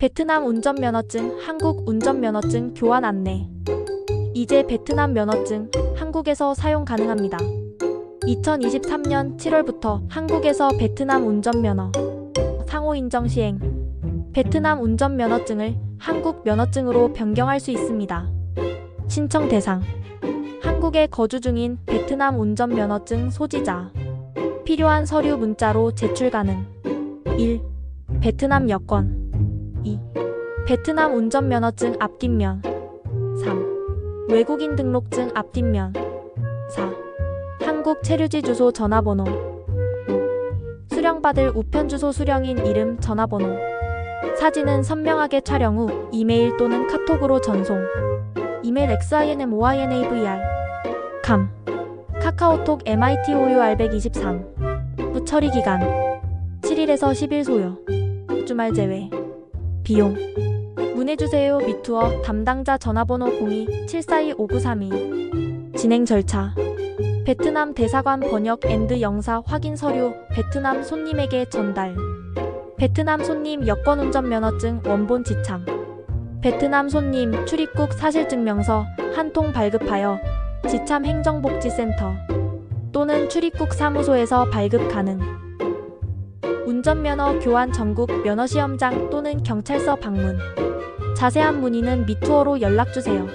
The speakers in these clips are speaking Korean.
베트남 운전면허증, 한국 운전면허증 교환 안내. 이제 베트남 면허증 한국에서 사용 가능합니다. 2023년 7월부터 한국에서 베트남 운전면허 상호 인정 시행. 베트남 운전면허증을 한국 면허증으로 변경할 수 있습니다. 신청 대상. 한국에 거주 중인 베트남 운전면허증 소지자. 필요한 서류 문자로 제출 가능. 1. 베트남 여권. 2. 베트남 운전면허증 앞뒷면. 3. 외국인 등록증 앞뒷면. 4. 한국 체류지 주소 전화번호. 5. 수령받을 우편 주소 수령인 이름 전화번호. 사진은 선명하게 촬영 후 이메일 또는 카톡으로 전송. 이메일 xinmoinavr 감 카카오톡 MITOUR123 후처리 기간 7일에서 10일 소요 주말 제외 비용. 문의주세요 미투어. 담당자 전화번호 02-742-5932 진행 절차. 베트남 대사관 번역 앤드 영사 확인 서류 베트남 손님에게 전달. 베트남 손님 여권 운전면허증 원본 지참. 베트남 손님 출입국 사실증명서 한 통 발급하여 지참 행정복지센터 또는 출입국 사무소에서 발급 가능. 운전면허 교환 전국 면허시험장 또는 경찰서 방문. 자세한 문의는 미투어로 연락주세요.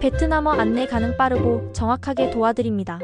베트남어 안내 가능 빠르고 정확하게 도와드립니다.